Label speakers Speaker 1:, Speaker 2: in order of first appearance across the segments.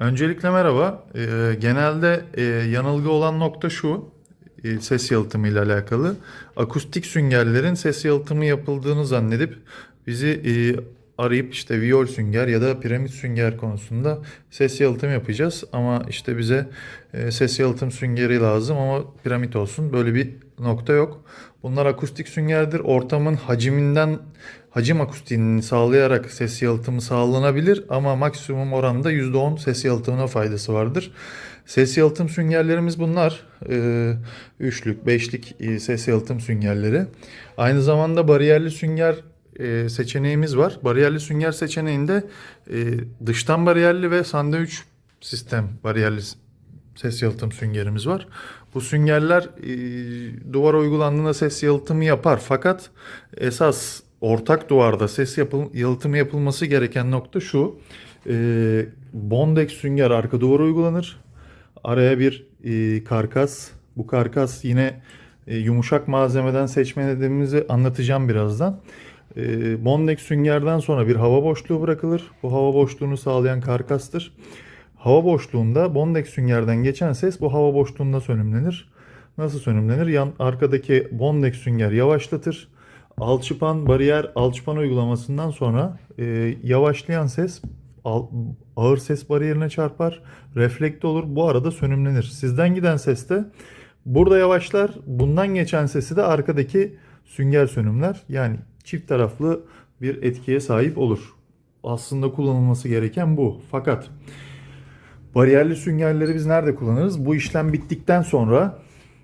Speaker 1: Öncelikle merhaba. Ee, genelde e, yanılgı olan nokta şu, e, ses yalıtımı ile alakalı. Akustik süngerlerin ses yalıtımı yapıldığını zannedip bizi e, arayıp işte viyol sünger ya da piramit sünger konusunda ses yalıtım yapacağız. Ama işte bize e, ses yalıtım süngeri lazım ama piramit olsun. Böyle bir nokta yok. Bunlar akustik süngerdir. Ortamın haciminden hacim akustiğini sağlayarak ses yalıtımı sağlanabilir ama maksimum oranda %10 ses yalıtımına faydası vardır. Ses yalıtım süngerlerimiz bunlar. Ee, üçlük, beşlik e, ses yalıtım süngerleri. Aynı zamanda bariyerli sünger e, seçeneğimiz var. Bariyerli sünger seçeneğinde e, dıştan bariyerli ve sandviç sistem bariyerli ses yalıtım süngerimiz var. Bu süngerler e, duvara uygulandığında ses yalıtımı yapar. Fakat esas ortak duvarda ses yapıl- yalıtımı yapılması gereken nokta şu. E, Bondex sünger arka duvara uygulanır. Araya bir e, karkas. Bu karkas yine e, yumuşak malzemeden seçme nedenimizi anlatacağım birazdan. E, Bondex süngerden sonra bir hava boşluğu bırakılır. Bu hava boşluğunu sağlayan karkastır. Hava boşluğunda Bondex süngerden geçen ses bu hava boşluğunda sönümlenir. Nasıl sönümlenir? Yan arkadaki Bondex sünger yavaşlatır. Alçıpan bariyer alçıpan uygulamasından sonra e, yavaşlayan ses al- ağır ses bariyerine çarpar. Reflekte olur. Bu arada sönümlenir. Sizden giden ses de burada yavaşlar. Bundan geçen sesi de arkadaki sünger sönümler. Yani çift taraflı bir etkiye sahip olur. Aslında kullanılması gereken bu. Fakat Bariyerli süngerleri biz nerede kullanırız? Bu işlem bittikten sonra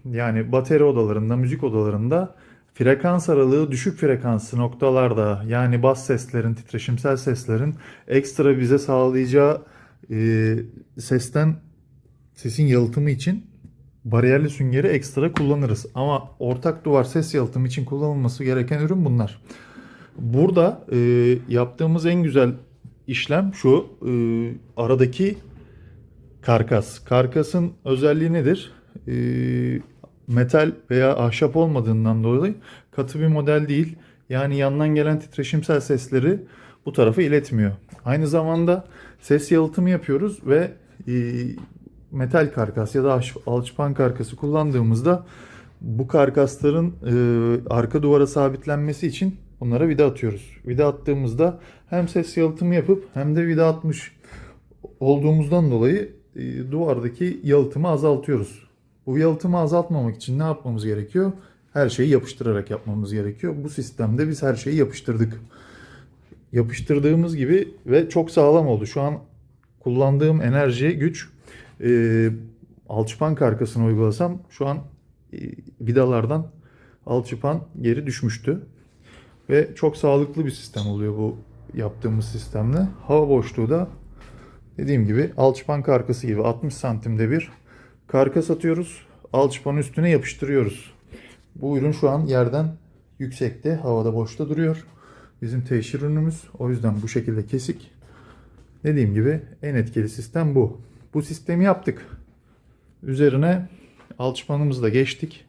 Speaker 1: yani bateri odalarında, müzik odalarında frekans aralığı düşük frekanslı noktalarda yani bas seslerin, titreşimsel seslerin ekstra bize sağlayacağı e, sesten sesin yalıtımı için bariyerli süngeri ekstra kullanırız. Ama ortak duvar ses yalıtımı için kullanılması gereken ürün bunlar. Burada e, yaptığımız en güzel işlem şu. e, aradaki Karkas. Karkasın özelliği nedir? Ee, metal veya ahşap olmadığından dolayı katı bir model değil. Yani yandan gelen titreşimsel sesleri bu tarafa iletmiyor. Aynı zamanda ses yalıtımı yapıyoruz ve e, metal karkas ya da alçıpan karkası kullandığımızda bu karkasların e, arka duvara sabitlenmesi için bunlara vida atıyoruz. Vida attığımızda hem ses yalıtımı yapıp hem de vida atmış olduğumuzdan dolayı e, duvardaki yalıtımı azaltıyoruz. Bu yalıtımı azaltmamak için ne yapmamız gerekiyor? Her şeyi yapıştırarak yapmamız gerekiyor. Bu sistemde biz her şeyi yapıştırdık. Yapıştırdığımız gibi ve çok sağlam oldu. Şu an kullandığım enerji, güç e, alçıpan karkasına uygulasam şu an e, vidalardan alçıpan geri düşmüştü. Ve çok sağlıklı bir sistem oluyor bu yaptığımız sistemle. Hava boşluğu da Dediğim gibi alçıpan karkası gibi 60 santimde bir karkas atıyoruz. Alçıpanın üstüne yapıştırıyoruz. Bu ürün şu an yerden yüksekte, havada boşta duruyor. Bizim teşhir ürünümüz. O yüzden bu şekilde kesik. Dediğim gibi en etkili sistem bu. Bu sistemi yaptık. Üzerine alçıpanımızı da geçtik.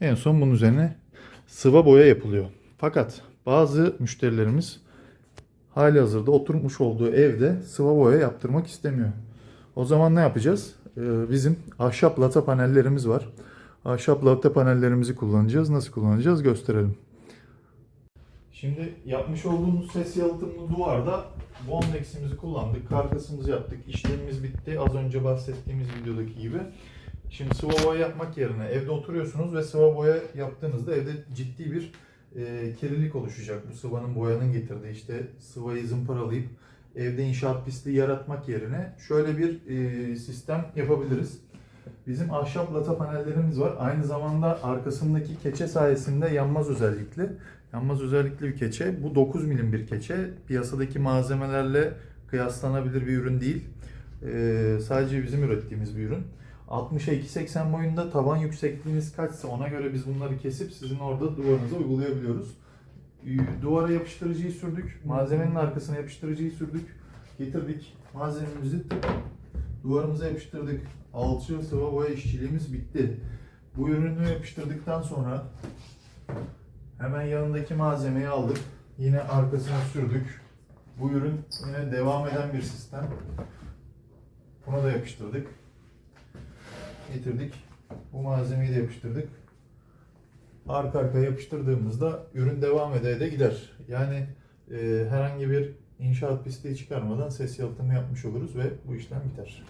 Speaker 1: En son bunun üzerine sıva boya yapılıyor. Fakat bazı müşterilerimiz hali hazırda oturmuş olduğu evde sıva boya yaptırmak istemiyor. O zaman ne yapacağız? Ee, bizim ahşap lata panellerimiz var. Ahşap lata panellerimizi kullanacağız. Nasıl kullanacağız gösterelim. Şimdi yapmış olduğumuz ses yalıtımlı duvarda Bondex'imizi kullandık. Karkasımızı yaptık. İşlemimiz bitti. Az önce bahsettiğimiz videodaki gibi. Şimdi sıva boya yapmak yerine evde oturuyorsunuz ve sıva boya yaptığınızda evde ciddi bir e, kirlilik oluşacak. Bu sıvanın boyanın getirdiği işte sıvayı zımparalayıp evde inşaat pisliği yaratmak yerine şöyle bir e, sistem yapabiliriz. Bizim ahşap lata panellerimiz var. Aynı zamanda arkasındaki keçe sayesinde yanmaz özellikli. Yanmaz özellikli bir keçe. Bu 9 milim bir keçe. Piyasadaki malzemelerle kıyaslanabilir bir ürün değil. E, sadece bizim ürettiğimiz bir ürün. 60'a 2.80 boyunda tavan yüksekliğiniz kaçsa ona göre biz bunları kesip sizin orada duvarınıza uygulayabiliyoruz. Ee, Duvara yapıştırıcıyı sürdük. Malzemenin arkasına yapıştırıcıyı sürdük. Getirdik malzememizi duvarımıza yapıştırdık. Alçı sıva boya işçiliğimiz bitti. Bu ürünü yapıştırdıktan sonra hemen yanındaki malzemeyi aldık. Yine arkasına sürdük. Bu ürün yine devam eden bir sistem. Bunu da yapıştırdık. Getirdik. Bu malzemeyi de yapıştırdık. Arka arkaya yapıştırdığımızda ürün devam ede ede gider. Yani e, herhangi bir inşaat pisliği çıkarmadan ses yalıtımı yapmış oluruz ve bu işlem biter.